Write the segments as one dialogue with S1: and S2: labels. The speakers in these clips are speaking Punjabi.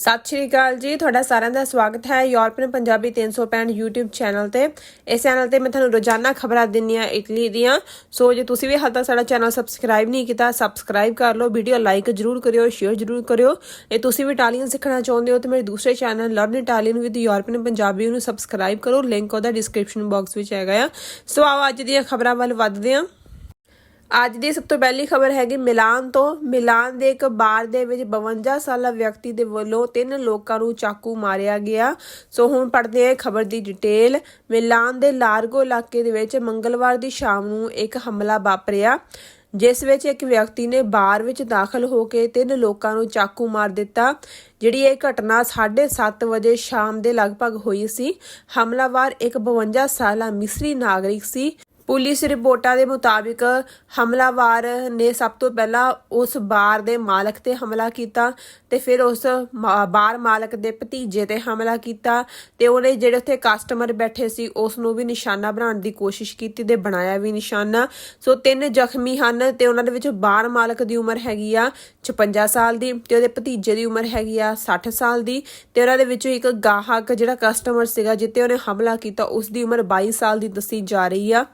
S1: ਸਤਿ ਸ਼੍ਰੀ ਅਕਾਲ ਜੀ, ਤੁਹਾਡਾ ਸਾਰਿਆਂ ਦਾ ਸਵਾਗਤ ਹੈ ਯੂਰਪੀਅਨ ਪੰਜਾਬੀ 365 YouTube ਚੈਨਲ ਤੇ। ਇਸ ਚੈਨਲ ਤੇ ਮੈਂ ਤੁਹਾਨੂੰ ਰੋਜ਼ਾਨਾ ਖਬਰਾਂ ਦਿੰਨੀ ਆ ਇਟਲੀ ਦੀਆਂ। ਸੋ ਜੇ ਤੁਸੀਂ ਵੀ ਹਾਲ ਤੱਕ ਸਾਡਾ ਚੈਨਲ ਸਬਸਕ੍ਰਾਈਬ ਨਹੀਂ ਕੀਤਾ ਸਬਸਕ੍ਰਾਈਬ ਕਰ ਲਓ ਵੀਡੀਓ ਲਾਈਕ ਜਰੂਰ ਕਰਿਓ ਸ਼ੇਅਰ ਜਰੂਰ ਕਰਿਓ। ਜੇ ਤੁਸੀਂ ਵੀ ਇਟਾਲੀਅਨ ਸਿੱਖਣਾ ਚਾਹੁੰਦੇ ਹੋ ਤਾਂ ਮੇਰੇ ਦੂਸਰੇ channel learn Italian with European Punjabi ਨੂੰ ਸਬਸਕ੍ਰਾਈਬ ਕਰੋ। ਲਿੰਕ ਉਹਦਾ ਡਿਸਕ੍ਰਿਪਸ਼ਨ ਬਾਕਸ ਵਿੱਚ ਹੈਗਾ ਆ। ਸੋ ਆਓ ਅੱਜ ਦੀਆਂ ਖਬਰਾਂ ਵੱਲ ਵੱਧਦੇ ਹਾਂ। ਅੱਜ ਦੀ ਸਭ ਤੋਂ ਪਹਿਲੀ ਖਬਰ ਹੈਗੀ ਮਿਲਾਨ ਤੋਂ। ਮਿਲਾਨ ਦੇ ਇੱਕ ਬਾਰ ਦੇ ਵਿੱਚ 52 ਸਾਲਾ ਵਿਅਕਤੀ ਦੇ ਵੱਲੋਂ ਤਿੰਨ ਲੋਕਾਂ ਨੂੰ ਚਾਕੂ ਮਾਰਿਆ ਗਿਆ। ਸੋ ਹੁਣ ਪੜ੍ਹਦੇ ਹਾਂ ਖਬਰ ਦੀ ਡਿਟੇਲ ਮਿਲਾਨ ਦੇ ਲਾਰਗੋ ਇਲਾਕੇ ਦੇ ਵਿੱਚ ਮੰਗਲਵਾਰ ਦੀ ਸ਼ਾਮ ਨੂੰ ਇੱਕ ਹਮਲਾ ਵਾਪਰਿਆ, ਜਿਸ ਵਿੱਚ ਇੱਕ ਵਿਅਕਤੀ ਨੇ ਬਾਰ ਵਿੱਚ ਦਾਖਲ ਹੋ ਕੇ ਤਿੰਨ ਲੋਕਾਂ ਨੂੰ ਚਾਕੂ ਮਾਰ ਦਿੱਤਾ, ਜਿਹੜੀ ਇਹ ਘਟਨਾ 7:30 ਵਜੇ ਸ਼ਾਮ ਦੇ ਲਗਭਗ ਹੋਈ ਸੀ। ਹਮਲਾਵਰ ਇੱਕ 52 ਸਾਲਾ ਮਿਸਰੀ ਨਾਗਰਿਕ ਸੀ। ਪੁਲਿਸ ਰਿਪੋਰਟਾਂ ਦੇ ਮੁਤਾਬਿਕ ਹਮਲਾਵਰ ਨੇ ਸਭ ਤੋਂ ਪਹਿਲਾਂ ਉਸ ਬਾਰ ਦੇ ਮਾਲਕ ਤੇ ਹਮਲਾ ਕੀਤਾ ਤੇ ਫਿਰ ਉਸ ਮਾ- ਬਾਰ ਮਾਲਕ ਦੇ ਭਤੀਜੇ ਤੇ ਹਮਲਾ ਕੀਤਾ ਤੇ ਉਹਨੇ ਜਿਹੜੇ ਉੱਥੇ ਕਸਟਮਰ ਬੈਠੇ ਸੀ ਉਸ ਨੂੰ ਵੀ ਨਿਸ਼ਾਨਾ ਬਣਾਉਣ ਦੀ ਕੋਸ਼ਿਸ਼ ਕੀਤੀ ਤੇ ਬਣਾਇਆ ਵੀ ਨਿਸ਼ਾਨਾ। ਸੋ ਤਿੰਨ ਜ਼ਖਮੀ ਹਨ ਤੇ ਉਹਨਾਂ ਦੇ ਵਿੱਚ ਬਾਰ ਮਾਲਕ ਦੀ ਉਮਰ ਹੈਗੀ ਆ 56 ਸਾਲ ਦੀ ਤੇ ਉਹਦੇ ਭਤੀਜੇ ਦੀ ਉਮਰ ਹੈਗੀ ਆ 60 ਸਾਲ ਦੀ ਤੇ ਉਹਨਾਂ ਦੇ ਵਿੱਚੋਂ ਇੱਕ ਗਾਹਕ ਜਿਹੜਾ ਕਸਟਮਰ ਸੀਗਾ, ਜਿੱਤੇ ਉਹਨੇ ਹਮਲਾ ਕੀਤਾ ਉਸ ਦੀ ਉਮਰ 22 ਸਾਲ ਦੀ ਦੱਸੀ ਜਾ ਰਹੀ ਆ।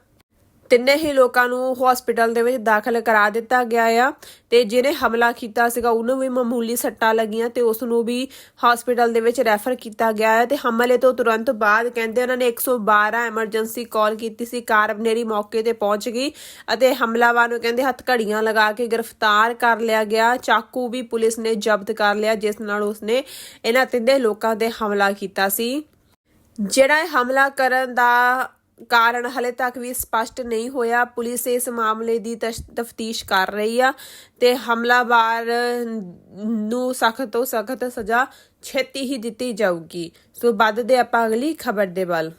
S1: ਤਿੰਨੇ ਹੀ ਲੋਕਾਂ ਨੂੰ ਹਸਪੀਟਲ ਦੇ ਵਿੱਚ ਦਾਖਲ ਕਰਾ ਦਿੱਤਾ ਗਿਆ ਆ ਤੇ ਜਿਹਨੇ ਹਮਲਾ ਕੀਤਾ ਸੀਗਾ, ਉਹਨੂੰ ਵੀ ਮਾਮੂਲੀ ਸੱਟਾਂ ਲੱਗੀਆਂ ਤੇ ਉਸ ਨੂੰ ਵੀ ਹਸਪੀਟਲ ਦੇ ਵਿੱਚ ਰੈਫਰ ਕੀਤਾ ਗਿਆ ਹੈ ਤੇ ਹਮਲੇ ਤੋਂ ਤੁਰੰਤ ਬਾਅਦ ਕਹਿੰਦੇ ਉਹਨਾਂ ਨੇ 112 ਐਮਰਜੈਂਸੀ ਕਾਲ ਕੀਤੀ ਸੀ ਕਾਰਬਨੇਰੀ ਮੌਕੇ ਤੇ ਪਹੁੰਚ ਗਈ ਅਤੇ ਹਮਲਾਵਰ ਨੂੰ ਕਹਿੰਦੇ ਹੱਥ ਘੜੀਆਂ ਲਗਾ ਕੇ ਗ੍ਰਿਫਤਾਰ ਕਰ ਲਿਆ ਗਿਆ, ਚਾਕੂ ਵੀ ਪੁਲਿਸ ਨੇ ਜ਼ਬਤ ਕਰ ਲਿਆ ਜਿਸ ਨਾਲ ਉਸਨੇ ਇਹਨਾਂ ਤਿੰਨੇ ਲੋਕਾਂ ਤੇ ਹਮਲਾ ਕੀਤਾ ਸੀ। ਜਿਹੜਾ ਇਹ ਹਮਲਾ ਕਰਨ ਦਾ ਕਾਰਨ ਹਲੇ ਤੱਕ ਵੀ ਸਪਸ਼ਟ ਨਹੀਂ ਹੋਇਆ। ਪੁਲਿਸ ਇਸ ਮਾਮਲੇ ਦੀ ਤਫਤੀਸ਼ ਕਰ ਰਹੀ ਆ ਤੇ ਹਮਲਾਵਰ ਨੂੰ ਸਖਤ ਤੋਂ ਸਖਤ ਸਜ਼ਾ ਛੇਤੀ ਹੀ ਦਿੱਤੀ ਜਾਊਗੀ। ਸੋ ਵੱਧਦੇ ਆਪਾਂ ਅਗਲੀ ਖਬਰ ਦੇ ਵੱਲ।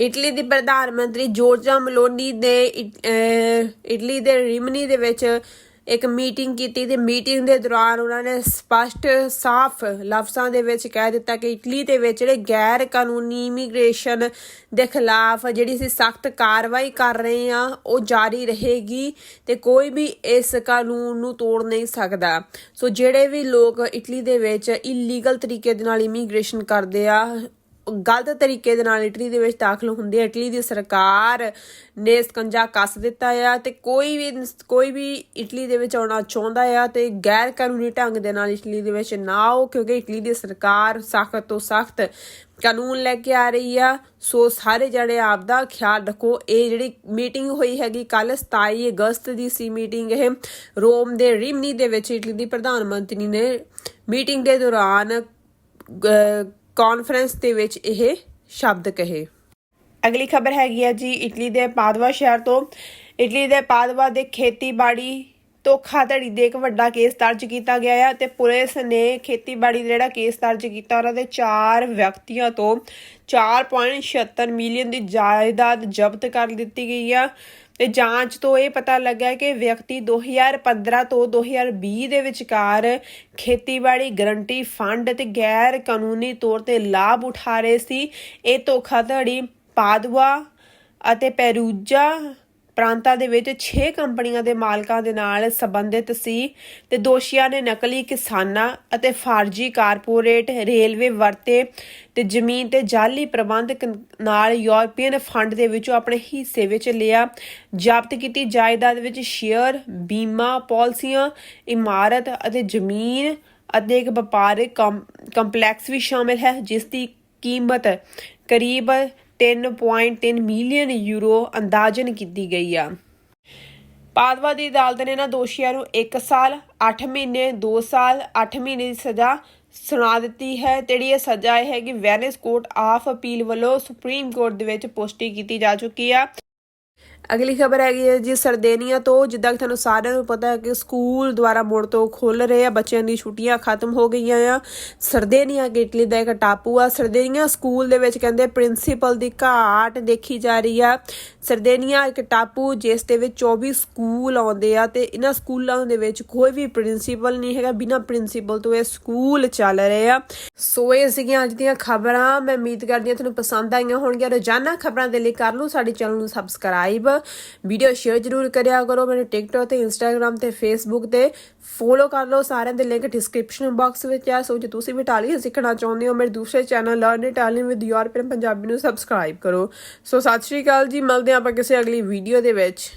S1: ਇਟਲੀ ਦੀ ਪ੍ਰਧਾਨ ਮੰਤਰੀ ਜੋਰਜਾ ਮਲੋਨੀ ਨੇ ਇਟਲੀ ਦੇ ਰਿਮਨੀ ਦੇ ਵਿੱਚ ਇੱਕ ਮੀਟਿੰਗ ਕੀਤੀ ਤੇ ਮੀਟਿੰਗ ਦੇ ਦੌਰਾਨ ਉਹਨਾਂ ਨੇ ਸਪਸ਼ਟ ਸਾਫ਼ ਲਫ਼ਜ਼ਾਂ ਦੇ ਵਿੱਚ ਕਹਿ ਦਿੱਤਾ ਕਿ ਇਟਲੀ ਦੇ ਵਿੱਚ ਜਿਹੜੇ ਗੈਰ ਕਾਨੂੰਨੀ ਇਮੀਗ੍ਰੇਸ਼ਨ ਦੇ ਖਿਲਾਫ ਜਿਹੜੀ ਅਸੀਂ ਸਖਤ ਕਾਰਵਾਈ ਕਰ ਰਹੇ ਆ ਉਹ ਜਾਰੀ ਰਹੇਗੀ ਤੇ ਕੋਈ ਵੀ ਇਸ ਕਾਨੂੰਨ ਨੂੰ ਤੋੜ ਨਹੀਂ ਸਕਦਾ। ਸੋ ਜਿਹੜੇ ਵੀ ਲੋਕ ਇਟਲੀ ਦੇ ਵਿੱਚ ਇਲੀਗਲ ਤਰੀਕੇ ਦੇ ਨਾਲ ਇਮੀਗ੍ਰੇਸ਼ਨ ਕਰਦੇ ਆ ਗਲਤ ਤਰੀਕੇ ਦੇ ਨਾਲ ਇਟਲੀ ਦੇ ਵਿੱਚ ਦਾਖਲ ਹੁੰਦੇ ਆ। ਇਟਲੀ ਦੀ ਸਰਕਾਰ ਨੇ ਸਕੰਜਾ ਕੱਸ ਦਿੱਤਾ ਆ ਤੇ ਕੋਈ ਵੀ ਕੋਈ ਵੀ ਇਟਲੀ ਦੇ ਵਿੱਚ ਆਉਣਾ ਚਾਹੁੰਦਾ ਆ ਤੇ ਗੈਰ ਕਾਨੂੰਨੀ ਢੰਗ ਦੇ ਨਾਲ ਇਟਲੀ ਦੇ ਵਿੱਚ ਨਾ ਆਓ, ਕਿਉਂਕਿ ਇਟਲੀ ਦੀ ਸਰਕਾਰ ਸਖਤ ਤੋਂ ਸਖਤ ਕਾਨੂੰਨ ਲੈ ਕੇ ਆ ਰਹੀ ਆ। ਸੋ ਸਾਰੇ ਜਣੇ ਆਪ ਦਾ ਖਿਆਲ ਰੱਖੋ। ਇਹ ਜਿਹੜੀ ਮੀਟਿੰਗ ਹੋਈ ਹੈਗੀ ਕੱਲ 27 ਅਗਸਤ ਦੀ ਸੀ ਮੀਟਿੰਗ, ਇਹ ਰੋਮ ਦੇ ਰਿਮਨੀ ਦੇ ਵਿੱਚ ਇਟਲੀ ਦੀ ਪ੍ਰਧਾਨ ਮੰਤਰੀ ਨੇ ਮੀਟਿੰਗ ਦੇ ਦੌਰਾਨ ਕਾਨਫਰੰਸ ਦੇ ਵਿੱਚ ਇਹ ਸ਼ਬਦ ਕਹੇ। ਅਗਲੀ ਖਬਰ ਹੈਗੀ ਹੈ ਜੀ ਇਟਲੀ ਦੇ ਪਾਦਵਾ ਸ਼ਹਿਰ ਤੋਂ। ਇਟਲੀ ਦੇ ਪਾਦਵਾ ਦੇ ਖੇਤੀਬਾੜੀ ਧੋਖਾਧੜੀ ਦੇ ਇੱਕ ਵੱਡਾ ਕੇਸ ਦਰਜ ਕੀਤਾ ਗਿਆ ਹੈ ਤੇ ਪੁਲਿਸ ਨੇ ਖੇਤੀਬਾੜੀ ਦਾ ਜਿਹੜਾ ਕੇਸ ਦਰਜ ਕੀਤਾ, ਉਹਨਾਂ ਦੇ ਚਾਰ ਵਿਅਕਤੀਆਂ ਤੋਂ 4.76 ਮਿਲੀਅਨ ਦੀ ਜਾਇਦਾਦ ਜ਼ਬਤ ਕਰ ਦਿੱਤੀ ਗਈ ਆ। ਤੇ ਜਾਂਚ ਤੋਂ ਇਹ ਪਤਾ ਲੱਗਾ ਕਿ ਵਿਅਕਤੀ 2015 ਤੋਂ 2020 ਦੇ ਵਿਚਕਾਰ ਖੇਤੀਬਾੜੀ ਗਰੰਟੀ ਫੰਡ ਤੇ ਗੈਰ ਕਾਨੂੰਨੀ ਤੌਰ ਤੇ ਲਾਭ ਉਠਾ ਰਹੇ ਸੀ। ਇਹ ਧੋਖਾਧੜੀ ਪਾਦਵਾ ਅਤੇ ਪੈਰੂਜਾ ਪ੍ਰਾਂਤਾਂ ਦੇ ਵਿੱਚ 6 ਕੰਪਨੀਆਂ ਦੇ ਮਾਲਕਾਂ ਦੇ ਨਾਲ ਸੰਬੰਧਿਤ ਸੀ ਤੇ ਦੋਸ਼ੀਆਂ ਨੇ ਨਕਲੀ ਕਿਸਾਨਾਂ ਅਤੇ ਫਾਰਜੀ ਕਾਰਪੋਰੇਟ ਰੇਲਵੇ ਵਰਤੇ ਤੇ ਜ਼ਮੀਨ ਤੇ ਜਾਲੀ ਪ੍ਰਬੰਧਕ ਨਾਲ ਯੂਰਪੀਅਨ ਫੰਡ ਦੇ ਵਿੱਚੋਂ ਆਪਣੇ ਹਿੱਸੇ ਵਿੱਚ ਲਿਆ, ਜ਼ਬਤ ਕੀਤੀ ਜਾਇਦਾਦ ਵਿੱਚ ਸ਼ੇਅਰ, ਬੀਮਾ ਪਾਲਿਸੀਆਂ, ਇਮਾਰਤ ਅਤੇ ਜ਼ਮੀਨ ਅਤੇ ਇੱਕ ਵਪਾਰਿਕ ਕੰ- ਕੰਪਲੈਕਸ ਵੀ ਸ਼ਾਮਿਲ ਹੈ, ਜਿਸ ਦੀ ਕੀਮਤ ਕਰੀਬ 3.3 ਮਿਲੀਅਨ ਯੂਰੋ ਅੰਦਾਜ਼ਨ ਕੀਤੀ ਗਈ ਆ। ਪਾਦਵਾ ਦੀ ਅਦਾਲਤ ਨੇ ਇਹਨਾਂ ਦੋਸ਼ੀਆਂ ਨੂੰ 1 ਸਾਲ 8 ਮਹੀਨੇ 2 ਸਾਲ 8 ਮਹੀਨੇ ਦੀ ਸਜ਼ਾ ਸੁਣਾ ਦਿੱਤੀ ਹੈ ਤੇ ਜਿਹੜੀ ਇਹ ਸਜ਼ਾ ਇਹ ਹੈ ਕਿ ਵੈਨਿਸ ਕੋਰਟ ਆਫ ਅਪੀਲ ਵੱਲੋਂ ਸੁਪਰੀਮ ਕੋਰਟ ਦੇ ਵਿੱਚ ਪੁਸ਼ਟੀ ਕੀਤੀ ਜਾ ਚੁੱਕੀ ਆ। ਅਗਲੀ ਖਬਰ ਹੈਗੀ ਹੈ ਜੀ ਸਰਦੇਨੀਆ ਤੋਂ, ਜਿੱਦਾਂ ਕਿ ਤੁਹਾਨੂੰ ਸਾਰਿਆਂ ਨੂੰ ਪਤਾ ਹੈ ਕਿ ਸਕੂਲ ਦੁਆਰਾ ਮੁੜ ਤੋਂ ਖੁੱਲ ਰਹੇ ਆ, ਬੱਚਿਆਂ ਦੀ ਛੁੱਟੀਆਂ ਖਤਮ ਹੋ ਗਈਆਂ ਆ। ਸਰਦੇਨੀਆ ਕਿ ਇਟਲੀ ਦਾ ਇੱਕ ਟਾਪੂ ਆ। ਸਰਦੇਨੀਆ ਸਕੂਲ ਦੇ ਵਿੱਚ ਕਹਿੰਦੇ ਪ੍ਰਿੰਸੀਪਲ ਦੀ ਘਾਟ ਦੇਖੀ ਜਾ ਰਹੀ ਆ। ਸਰਦੇਨੀਆ ਇੱਕ ਟਾਪੂ, ਜਿਸ ਦੇ ਵਿੱਚ 24 ਸਕੂਲ ਆਉਂਦੇ ਆ ਤੇ ਇਹਨਾਂ ਸਕੂਲਾਂ ਦੇ ਵਿੱਚ ਕੋਈ ਵੀ ਪ੍ਰਿੰਸੀਪਲ ਨਹੀਂ ਹੈਗਾ। ਬਿਨਾਂ ਪ੍ਰਿੰਸੀਪਲ ਤੋਂ ਇਹ ਸਕੂਲ ਚੱਲ ਰਹੇ ਆ। ਸੋ ਇਹ ਸੀਗੀਆਂ ਅੱਜ ਦੀਆਂ ਖਬਰਾਂ। ਮੈਂ ਉਮੀਦ ਕਰਦੀ ਹਾਂ ਤੁਹਾਨੂੰ ਪਸੰਦ ਆਈਆਂ ਹੋਣਗੀਆਂ। ਰੋਜ਼ਾਨਾ ਖਬਰਾਂ ਦੇ ਲਈ ਕਰ ਲਓ ਸਾਡੇ ਚੈਨਲ ਨੂੰ ਸਬਸਕ੍ਰਾਈਬ। ਵੀਡੀਓ ਸ਼ੇਅਰ ਜ਼ਰੂਰ ਕਰਿਆ ਕਰੋ, ਮੈਨੂੰ ਟਿਕਟੌਕ ਤੇ ਇੰਸਟਾਗ੍ਰam ਤੇ ਫੇਸਬੁੱਕ ਤੇ ਫੋਲੋ ਕਰ ਲਓ। ਸਾਰਿਆਂ ਦੇ ਲਿੰਕ ਡਿਸਕ੍ਰਿਪਸ਼ਨ ਬਾਕਸ ਵਿੱਚ ਹੈ ਸੋ ਜੇ ਤੁਸੀਂ ਵੀ ਟਾਲੀ ਸਿੱਖਣਾ ਚਾਹੁੰਦੇ ਹੋ, ਮੇਰੇ ਦੂਸਰੇ channel learn Italian with European Punjabi ਨੂੰ ਸਬਸਕ੍ਰਾਈਬ ਕਰੋ। ਸੋ ਸਤਿ ਸ਼੍ਰੀ ਅਕਾਲ ਜੀ। ਮਿਲਦੇ ਹਾਂ ਆਪਾਂ ਕਿਸੇ ਅਗਲੀ ਵੀਡੀਓ ਦੇ ਵਿੱਚ।